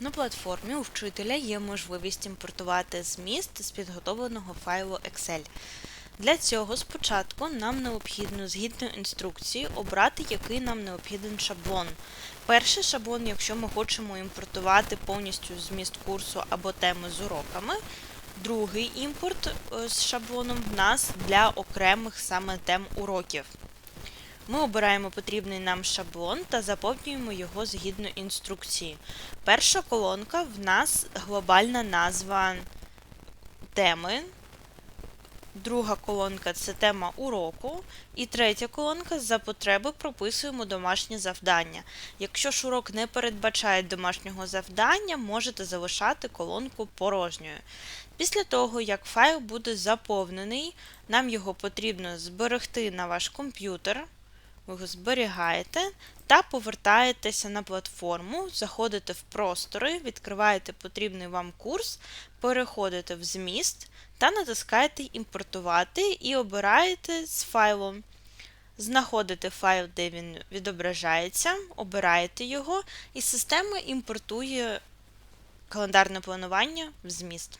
На платформі у вчителя є можливість імпортувати зміст з підготовленого файлу Excel. Для цього спочатку нам необхідно згідно інструкції обрати, який нам необхіден шаблон. Перший шаблон, якщо ми хочемо імпортувати повністю зміст курсу або теми з уроками. Другий імпорт е, з шаблоном в нас для окремих саме тем уроків. Ми обираємо потрібний нам шаблон та заповнюємо його згідно інструкції. Перша колонка в нас глобальна назва теми. Друга колонка це тема уроку. І третя колонка за потреби прописуємо домашнє завдання. Якщо ж урок не передбачає домашнього завдання, можете залишати колонку порожньою. Після того, як файл буде заповнений, нам його потрібно зберегти на ваш комп'ютер. Ви його зберігаєте та повертаєтеся на платформу, заходите в простори, відкриваєте потрібний вам курс, переходите в зміст та натискаєте Імпортувати і обираєте з файлом. Знаходите файл, де він відображається, обираєте його, і система імпортує календарне планування в зміст.